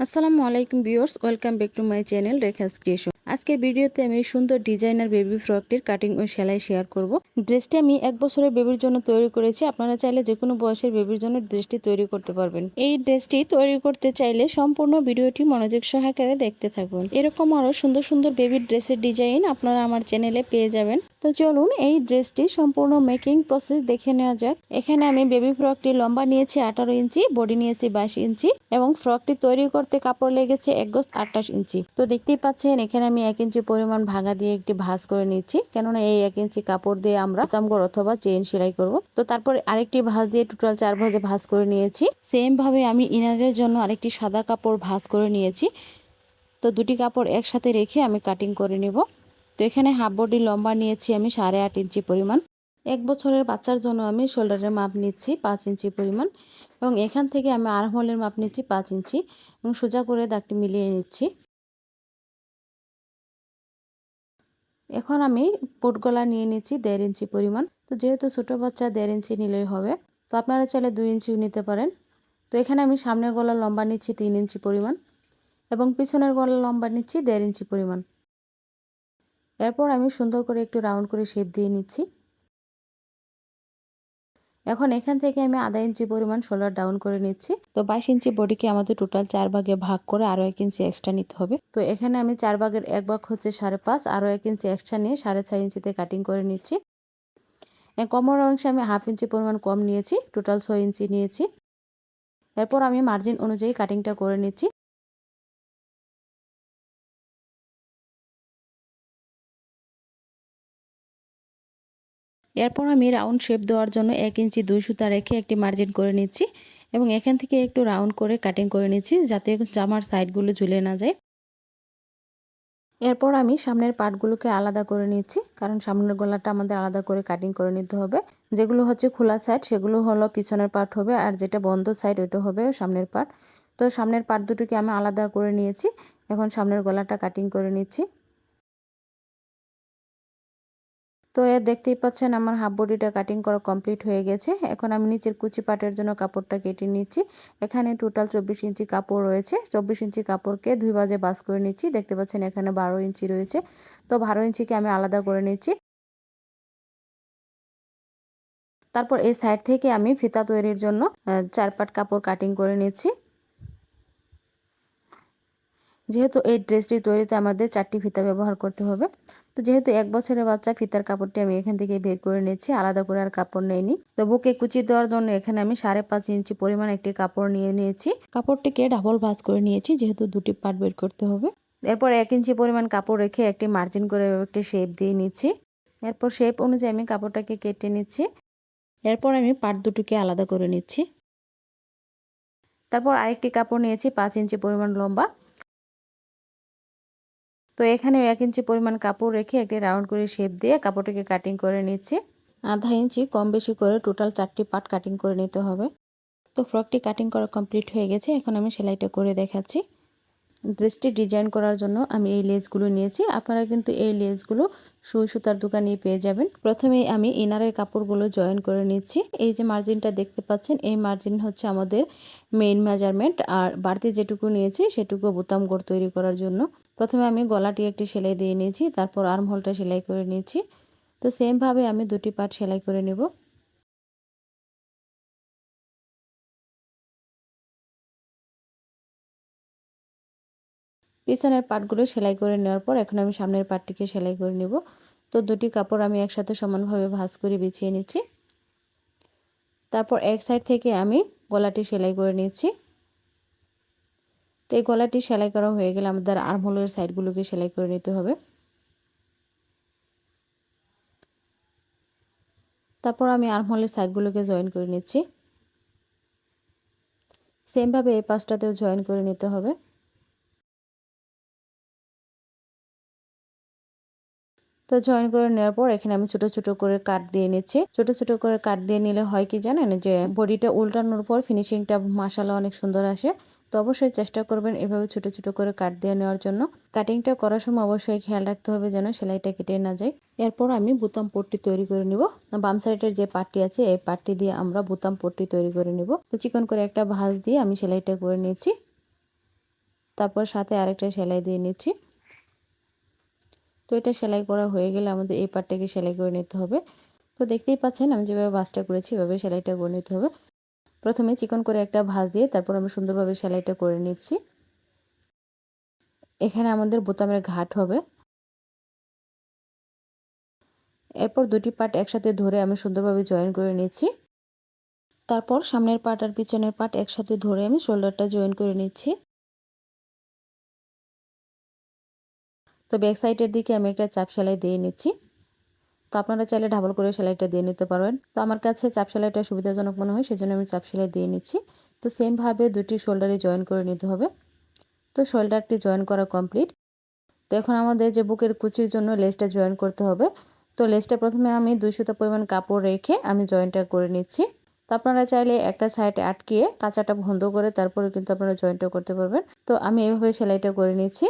আসসালামু আলাইকুম viewers welcome back to my channel Rekha's creation. আজকের ভিডিওতে আমি সুন্দর ডিজাইনার বেবি ফ্রকটির কাটিং ও সেলাই শেয়ার করব। ড্রেসটি আমি এক বছরের বেবির জন্য তৈরি করেছি। আপনারা চাইলে যে কোনো বয়সের বেবির জন্য ড্রেসটি তৈরি করতে পারবেন। এই ড্রেসটি তৈরি করতে চাইলে সম্পূর্ণ ভিডিওটি মনোযোগ সহকারে দেখতে থাকুন। এরকম আরও সুন্দর সুন্দর বেবির ড্রেসের ডিজাইন আপনারা আমার চ্যানেলে পেয়ে যাবেন। তো চলুন এই ড্রেসটি সম্পূর্ণ মেকিং প্রসেস দেখে নেওয়া যাক। এখানে আমি বেবি ফ্রকটি লম্বা নিয়েছি আঠারো ইঞ্চি, বডি নিয়েছি বাইশ ইঞ্চি এবং ফ্রকটি তৈরি করতে কাপড় লেগেছে এক গোস আঠাশ ইঞ্চি। তো দেখতেই পাচ্ছেন, এখানে আমি এক ইঞ্চি পরিমাণ ভাঙা দিয়ে একটি ভাঁজ করে নিচ্ছি। কেননা এই এক ইঞ্চি কাপড় দিয়ে আমরা তামগর অথবা চেন সেলাই করব। তো তারপর আরেকটি ভাঁজ দিয়ে টোটাল চার ভাঁজে ভাঁজ করে নিয়েছি। সেম ভাবে আমি ইনারের জন্য আরেকটি সাদা কাপড় ভাঁজ করে নিয়েছি। তো দুটি কাপড় একসাথে রেখে আমি কাটিং করে নিব। তো এখানে হাফ বডি লম্বা নিয়েছি আমি সাড়ে আট ইঞ্চি পরিমাণ। এক বছরের বাচ্চার জন্য আমি শোল্ডারের মাপ নিচ্ছি পাঁচ ইঞ্চি পরিমাণ এবং এখান থেকে আমি আরমহলের মাপ নিচ্ছি পাঁচ ইঞ্চি এবং সোজা করে দাগটি মিলিয়ে নিচ্ছি। এখন আমি পোট গলা নিয়ে নিচ্ছি দেড় ইঞ্চি পরিমাণ। তো যেহেতু ছোটো বাচ্চা দেড় ইঞ্চি নিলেই হবে, তো আপনারা চাইলে দুই ইঞ্চিও নিতে পারেন। তো এখানে আমি সামনের গলা লম্বা নিচ্ছি তিন ইঞ্চি পরিমাণ এবং পিছনের গলা লম্বা নিচ্ছি দেড় ইঞ্চি পরিমাণ। এরপর আমি সুন্দর করে একটু রাউন্ড করে শেপ দিয়ে নিচ্ছি। এখন এখান থেকে আমি আধা ইঞ্চি পরিমাণ শোল্ডার ডাউন করে নিচ্ছি। তো বাইশ ইঞ্চি বডিকে আমাদের টোটাল চার ভাগে ভাগ করে আরও এক ইঞ্চি এক্সট্রা নিতে হবে। তো এখানে আমি চার ভাগের এক ভাগ হচ্ছে সাড়ে পাঁচ আরও এক ইঞ্চি এক্সট্রা নিয়ে সাড়ে ছয় ইঞ্চিতে কাটিং করে নিচ্ছি। কমর অংশে আমি হাফ ইঞ্চি পরিমাণ কম নিয়েছি টোটাল ছয় ইঞ্চি নিয়েছি। এরপর আমি মার্জিন অনুযায়ী কাটিংটা করে নিচ্ছি। এরপর আমি রাউন্ড শেপ দেওয়ার জন্য এক ইঞ্চি দুই সুতা রেখে একটি মার্জিন করে নিচ্ছি এবং এখান থেকে একটু রাউন্ড করে কাটিং করে নিচ্ছি যাতে জামার সাইডগুলো ঝুলে না যায়। এরপর আমি সামনের পার্টগুলোকে আলাদা করে নিচ্ছি, কারণ সামনের গলাটা আমাদের আলাদা করে কাটিং করে নিতে হবে। যেগুলো হচ্ছে খোলা সাইড সেগুলো হলো পিছনের পার্ট হবে আর যেটা বন্ধ সাইড ওইটা হবে সামনের পার্ট তো সামনের পার্ট দুটোকে আমি আলাদা করে নিয়েছি, এখন সামনের গলাটা কাটিং করে নিচ্ছি। তো এ দেখতেই পাচ্ছেন আমার হাফ বডিটা কাটিং করা কমপ্লিট হয়ে গেছে। এখন আমি নিচের কুচি পাটের জন্য কাপড়টা কেটে নিচ্ছি। এখানে টোটাল চব্বিশ ইঞ্চি কাপড় রয়েছে। চব্বিশ ইঞ্চি কাপড়কে দুই বাজে বাস করে নিচ্ছি। দেখতে পাচ্ছেন এখানে বারো ইঞ্চি রয়েছে। তো বারো ইঞ্চিকে আমি আলাদা করে নিচ্ছি। তারপর এই সাইড থেকে আমি ফিতা তৈরির জন্য চার পাট কাপড় কাটিং করে নিচ্ছি। যেহেতু এই ড্রেসটি তৈরিতে আমাদের চারটি ফিতা ব্যবহার করতে হবে তো যেহেতু এক বছরের বাচ্চা, ফিতার কাপড়টি আমি এখান থেকে বের করে নিয়েছি আলাদা করে আর কাপড় নেইনি। তো বুকে কুচি দেওয়ার জন্য এখানে আমি সাড়ে পাঁচ ইঞ্চি পরিমাণ একটি কাপড় নিয়ে নিয়েছি। কাপড়টিকে ডাবল ভাজ করে নিয়েছি, যেহেতু দুটি পার্ট বের করতে হবে। এরপর এক ইঞ্চি পরিমাণ কাপড় রেখে একটি মার্জিন করে একটি শেপ দিয়ে নিচ্ছি। এরপর শেপ অনুযায়ী আমি কাপড়টাকে কেটে নিচ্ছি। এরপর আমি পার্ট দুটিকে আলাদা করে নিচ্ছি। তারপর আরেকটি কাপড় নিয়েছি, পাঁচ ইঞ্চি পরিমাণ লম্বা। তো এখানে এক ইঞ্চি পরিমাণ কাপড় রেখে একটি রাউন্ড করে শেপ দিয়ে কাপড়টিকে কাটিং করে নিচ্ছি। আধা ইঞ্চি কম বেশি করে টোটাল চারটি পার্ট কাটিং করে নিতে হবে। তো ফ্রকটি কাটিং করা কমপ্লিট হয়ে গেছে। এখন আমি সেলাইটা করে দেখাচ্ছি। ড্রেসটি ডিজাইন করার জন্য আমি এই লেসগুলো নিয়েছি। আপনারা কিন্তু এই লেসগুলো সুই সুতার দোকানে পেয়ে যাবেন। প্রথমে আমি ইনারের কাপড়গুলো জয়েন করে নিচ্ছি। এই যে মার্জিনটা দেখতে পাচ্ছেন, এই মার্জিন হচ্ছে আমাদের মেইন মেজারমেন্ট আর বাড়তি যেটুকু নিয়েছি সেটুকু বোতাম গোড় তৈরি করার জন্য। প্রথমে আমি গলাটি একটি সেলাই দিয়ে নিয়েছি, তারপর আর্মহোলটা সেলাই করে নিয়েছি। তো সেমভাবে আমি দুটি পার্ট সেলাই করে নেব। পিছনের পার্টগুলো সেলাই করে নেওয়ার পর এখন আমি সামনের পার্টটিকে সেলাই করে নেব। তো দুটি কাপড় আমি একসাথে সমানভাবে ভাঁজ করে বিছিয়ে নিচ্ছি। তারপর এক সাইড থেকে আমি গলাটি সেলাই করে নিচ্ছি। তো এই গলাটি সেলাই করা হয়ে গেলে আমাদের আর্মহোলের সাইডগুলোকে সেলাই করে নিতে হবে। তারপর আমি আর্মহোলের সাইডগুলোকে জয়েন করে নিচ্ছি। সেমভাবে এই পাশটাতেও জয়েন করে নিতে হবে। তো জয়েন করে নেওয়ার পর এখানে আমি ছোট ছোট করে কাট দিয়ে নিচ্ছি। ছোট ছোট করে কাট দিয়ে নিলে হয় কি জানেন? যে বডিটা উল্টানোর পর ফিনিশিংটা মাসালা অনেক সুন্দর আসে। তো অবশ্যই চেষ্টা করবেন এভাবে ছোট ছোট করে কাট দিয়ে নেওয়ার জন্য। কাটিংটা করার সময় অবশ্যই খেয়াল রাখতে হবে যেন সেলাইটা কেটে না যায়। এরপর আমি বুতাম পট্টি তৈরি করে নিব। বাম সাইডের যে পাটটি আছে, এই পাটটি দিয়ে আমরা বুতাম পট্টি তৈরি করে নিব। তো চিকন করে একটা ভাঁজ দিয়ে আমি সেলাইটা করে নিয়েছি তারপর সাথে আরেকটা সেলাই দিয়ে নিচ্ছি। তো এটা সেলাই করা হয়ে গেলে আমাদের এই পাটটাকে সেলাই করে নিতে হবে। তো দেখতেই পাচ্ছেন আমি যেভাবে ভাঁজটা করেছি, এভাবে সেলাইটা করে নিতে হবে। প্রথমে চিকন করে একটা ভাঁজ দিয়ে তারপর আমি সুন্দরভাবে সেলাইটা করে নিচ্ছি। এখানে আমাদের বোতামের ঘাট হবে। এরপর দুটি পার্ট একসাথে ধরে আমি সুন্দরভাবে জয়েন করে নিচ্ছি। তারপর সামনের পার্ট আর পিছনের পার্ট একসাথে ধরে আমি শোল্ডারটা জয়েন করে নিচ্ছি। তো ব্যাক সাইডের দিকে আমি একটা চাপ সেলাই দিয়ে নিচ্ছি। আপনারা চাইলে ডাবল করে সেলাইটা দিয়ে নিতে পারবেন। তো আমার কাছে চাপ সেলাইটা সুবিধাজনক মনে হয়, সেজন্য আমি চাপ সেলাই দিয়ে নিচ্ছি। তো সেমভাবে দুটি শোল্ডারে জয়েন করে নিতে হবে। তো শোল্ডারটি জয়েন করা কমপ্লিট তো এখন আমাদের যে বুকের কুচির জন্য লেসটা জয়েন করতে হবে। তো লেসটা প্রথমে আমি দুইশোটা পরিমাণ কাপড় রেখে আমি জয়েনটা করে নিচ্ছি। তো আপনারা চাইলে একটা সাইডে আটকিয়ে কাঁচাটা বন্ধ করে তারপরে কিন্তু আপনারা জয়েন্টটা করতে পারবেন। তো আমি এভাবে সেলাইটা করে নিচ্ছি।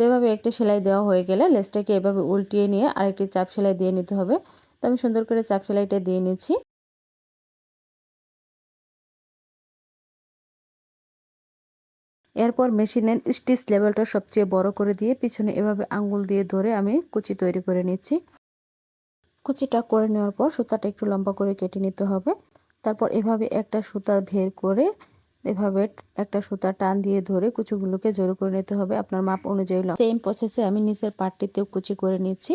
তো এভাবে একটা সেলাই দেওয়া হয়ে গেলে লেসটাকে এভাবে উল্টিয়ে নিয়ে আরেকটি চাপ সেলাই দিয়ে নিতে হবে। তো আমি সুন্দর করে চাপ সেলাইটা দিয়ে নিচ্ছি। এরপর মেশিনের স্টিচ লেভেলটা সবচেয়ে বড় করে দিয়ে পিছনে এভাবে আঙ্গুল দিয়ে ধরে আমি কুচি তৈরি করে নিচ্ছি। কুচিটা করে নেওয়ার পর সুতাটা একটু লম্বা করে কেটে নিতে হবে। তারপর এভাবে একটা সুতা ভের করে এভাবে একটা সুতা টান দিয়ে ধরে কুচিগুলোকে জোর করে নিতে হবে আপনার মাপ অনুযায়ী সেম প্রসেসে আমি নিচের পাটটিতেও কুচি করে নিচ্ছি।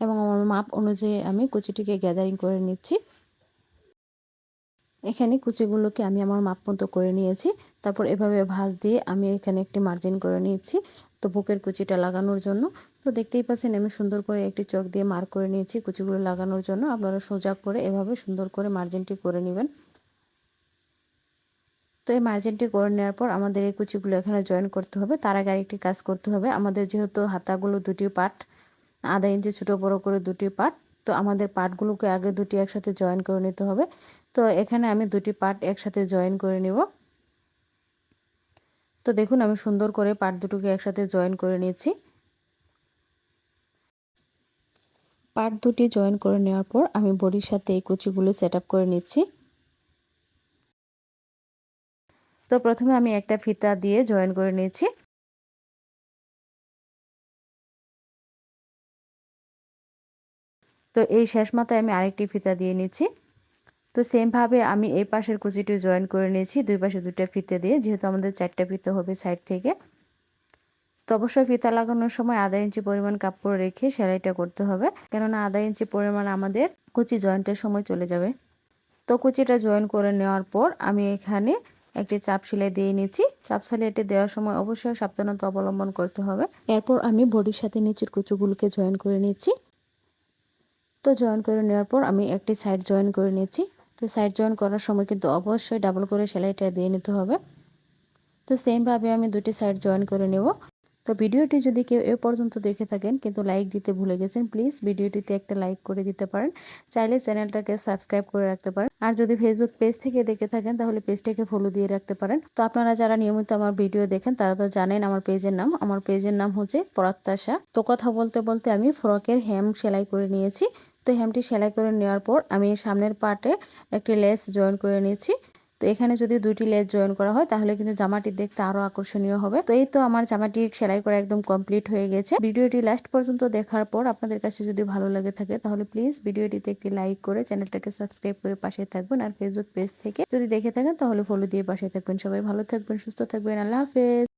এবং আমার মাপ অনুযায়ী আমি কুচিটিকে গ্যাদারিং করে নিচ্ছি। এখানে কুচিগুলোকে আমি আমার মাপ মতো করে নিয়েছি। তারপর এভাবে ভাঁজ দিয়ে আমি এখানে একটি মার্জিন করে নিয়েছি তো বুকের কুচিটা লাগানোর জন্য। তো দেখতেই পাচ্ছেন আমি সুন্দর করে একটি চক দিয়ে মার্ক করে নিয়েছি কুচিগুলো লাগানোর জন্য। আপনারা সোজা করে এভাবে সুন্দর করে মার্জিনটি করে নেবেন। তো এই মার্জিনটি করে নেওয়ার পর আমাদের এই কুচিগুলো এখানে জয়েন করতে হবে। তার আগে আরেকটি কাজ করতে হবে। আমাদের যেহেতু হাতাগুলো দুটি পার্ট আধা ইঞ্চি ছোটো বড়ো করে দুটি পার্ট তো আমাদের পার্টগুলোকে আগে দুটি একসাথে জয়েন করে নিতে হবে। তো এখানে আমি দুটি পার্ট একসাথে জয়েন করে নিব। তো দেখুন আমি সুন্দর করে পার্ট দুটোকে একসাথে জয়েন করে নিয়েছি। পার্ট দুটি জয়েন করে নেওয়ার পর আমি বডির সাথে এই কুচিগুলো সেট করে নিচ্ছি। তো প্রথমে আমি একটা ফিতা দিয়ে জয়েন করে নিয়েছি। তো এই শেষ মাথায় আমি আরেকটি ফিতা দিয়ে নিচ্ছি। তো সেমভাবে আমি এই পাশের কুচিটি জয়েন করে নিয়েছি, দুই পাশে দুটা ফিতে দিয়ে, যেহেতু আমাদের চারটা ফিতে হবে সাইড থেকে। তো অবশ্যই ফিতা লাগানোর সময় আধা ইঞ্চি পরিমাণ কাপড় রেখে সেলাইটা করতে হবে, কেননা আধা ইঞ্চি পরিমাণ আমাদের কুচি জয়েন্টের সময় চলে যাবে। তো কুচিটা জয়েন করে নেওয়ার পর আমি এখানে একটি চাপ সেলাই দিয়ে নিচ্ছি। চাপ সেলাইটি দেওয়ার সময় অবশ্যই সাবধানতা অবলম্বন করতে হবে। এরপর আমি বডির সাথে নিচের কুচুগুলোকে জয়েন করে নিচ্ছি। তো জয়েন করে নেওয়ার পর আমি একটি সাইড জয়েন করে নিচ্ছি। তো সাইড জয়েন করার সময় কিন্তু অবশ্যই ডাবল করে সেলাইটা দিয়ে নিতে হবে। তো সেমভাবে আমি দুটি সাইড জয়েন করে নেব। তো ভিডিওটি যদি কেউ এ পর্যন্ত দেখে থাকেন কিন্তু লাইক দিতে ভুলে গেছেন, প্লিজ ভিডিওটিতে একটা লাইক করে দিতে পারেন। চাইলে চ্যানেলটাকে সাবস্ক্রাইব করে রাখতে পারেন। আর যদি ফেসবুক পেজ থেকে দেখে থাকেন, তাহলে পেজটাকে ফলো দিয়ে রাখতে পারেন। তো আপনারা যারা নিয়মিত আমার ভিডিও দেখেন, তারা তো জানেন আমার পেজের নাম। আমার পেজের নাম হচ্ছে পরাত্তাশা তো কথা বলতে বলতে আমি ফ্রকের হেম সেলাই করে নিয়েছি। তো হেমটি সেলাই করে নেওয়ার পর আমি সামনের পার্টে একটি লেস জয়েন করে নিয়েছি। তো এখানে যদি দুইটি লেস জয়েন করা হয়, তাহলে কিন্তু জামাটি দেখতে আরও আকর্ষণীয় হবে। তো এই তো আমার জামাটি সেলাই করা একদম কমপ্লিট হয়ে গেছে। ভিডিওটি লাস্ট পর্যন্ত দেখার পর আপনাদের কাছে যদি ভালো লাগে থাকে, তাহলে প্লিজ ভিডিওটিতে একটি লাইক করে চ্যানেলটাকে সাবস্ক্রাইব করে পাশে থাকবেন আর ফেসবুক পেজ থেকে যদি দেখে থাকেন, তাহলে ফলো দিয়ে পাশে থাকবেন। সবাই ভালো থাকবেন, সুস্থ থাকবেন। আল্লাহ হাফেজ।